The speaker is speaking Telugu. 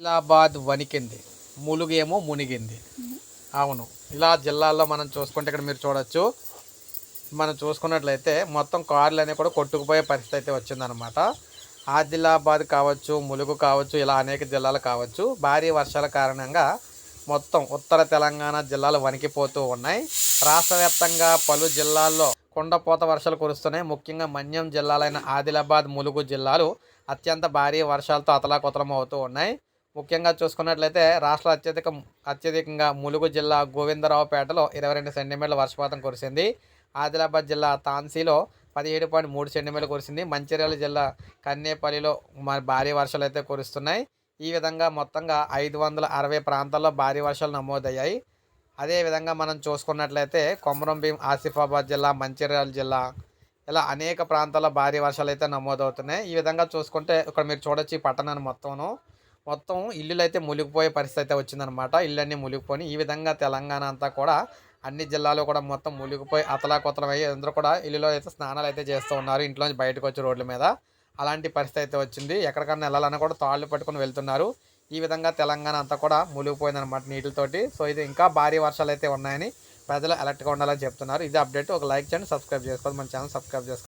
ఆదిలాబాద్ వణికింది. ములుగేమో మునిగింది. అవును. ఇలా జిల్లాల్లో మనం చూసుకుంటే ఇక్కడ మీరు చూడొచ్చు. మనం చూసుకున్నట్లయితే మొత్తం కార్లు అనేవి కూడా కొట్టుకుపోయే పరిస్థితి అయితే వచ్చిందనమాట ఆదిలాబాద్ కావచ్చు ములుగు కావచ్చు ఇలా అనేక జిల్లాలు కావచ్చు. భారీ వర్షాల కారణంగా మొత్తం ఉత్తర తెలంగాణ జిల్లాలు వణికిపోతూ ఉన్నాయి. రాష్ట్ర వ్యాప్తంగా పలు జిల్లాల్లో కుండపోత వర్షాలు కురుస్తున్నాయి. ముఖ్యంగా మన్యం జిల్లాలైన ఆదిలాబాద్ ములుగు జిల్లాలు అత్యంత భారీ వర్షాలతో అతలాకుతలం అవుతూ ఉన్నాయి. ముఖ్యంగా చూసుకున్నట్లయితే రాష్ట్ర అత్యధిక అత్యధికంగా ములుగు జిల్లా గోవిందరావుపేటలో ఇరవై రెండు సెంటీమీటర్ల వర్షపాతం కురిసింది. ఆదిలాబాద్ జిల్లా తాన్సీలో పదిహేడు పాయింట్ మూడు సెంటీమీటర్లు కురిసింది. మంచిర్యాల జిల్లా కన్నేపల్లిలో భారీ వర్షాలు అయితే కురుస్తున్నాయి. ఈ విధంగా మొత్తంగా ఐదు వందల అరవై ప్రాంతాల్లో భారీ వర్షాలు నమోదయ్యాయి. అదేవిధంగా మనం చూసుకున్నట్లయితే కొమరం భీం ఆసిఫాబాద్ జిల్లా మంచిర్యాల జిల్లా ఇలా అనేక ప్రాంతాల్లో భారీ వర్షాలు అయితే నమోదవుతున్నాయి. ఈ విధంగా చూసుకుంటే ఇక్కడ మీరు చూడొచ్చు ఈ పట్టణాన్ని మొత్తమును. మొత్తం ఇల్లులు అయితే మునిగిపోయే పరిస్థితి అయితే వచ్చిందనమాట ఇళ్ళన్నీ మునిగిపోయి ఈ విధంగా తెలంగాణ అంతా కూడా అన్ని జిల్లాలు కూడా మొత్తం మునిగిపోయి అతలాకుతలం అయ్యి అందరూ కూడా ఇల్లులో అయితే స్నానాలు అయితే చేస్తూ ఉన్నారు ఇంట్లోంచి బయటకు వచ్చి రోడ్ల మీద. అలాంటి పరిస్థితి అయితే వచ్చింది. ఎక్కడికన్నా వెళ్ళాలన్నా కూడా తాళ్ళు పట్టుకుని వెళ్తున్నారు. ఈ విధంగా తెలంగాణ అంతా కూడా మునిగిపోయిందనమాట నీటితోటి. సో ఇది ఇంకా భారీ వర్షాలు అయితే ఉన్నాయని ప్రజలు అలర్ట్గా ఉండాలని చెప్తున్నారు. ఇది అప్డేట్. ఒక లైక్ చేయండి సబ్స్క్రైబ్ చేసుకోవాలి. మన ఛానల్ సబ్స్క్రైబ్ చేసుకోండి